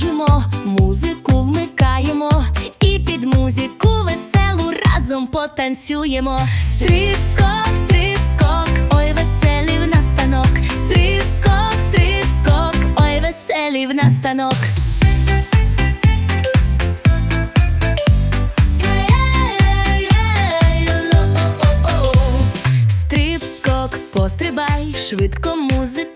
біжимо, музику вмикаємо і під музику веселу разом потанцюємо. Стріп скок, стріп скок, ой веселі в нас станок. Стріп скок, стріп скок, ой веселі в нас станок. Стріп скок, пострибай, швидко музику.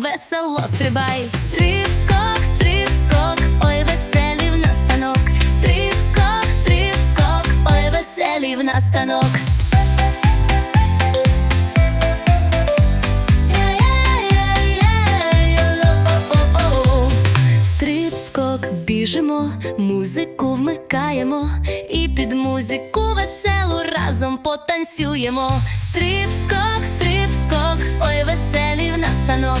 Весело стрибай. Стріп, скок, стріп, скок, ой, веселі в нас станок. Стріп, скок, стріп, скок, ой, веселі в нас станок. Біжимо, музику вмикаємо і під музику веселу разом потанцюємо. Стрип, скок, стрип, скок, ой, веселі в нас станок.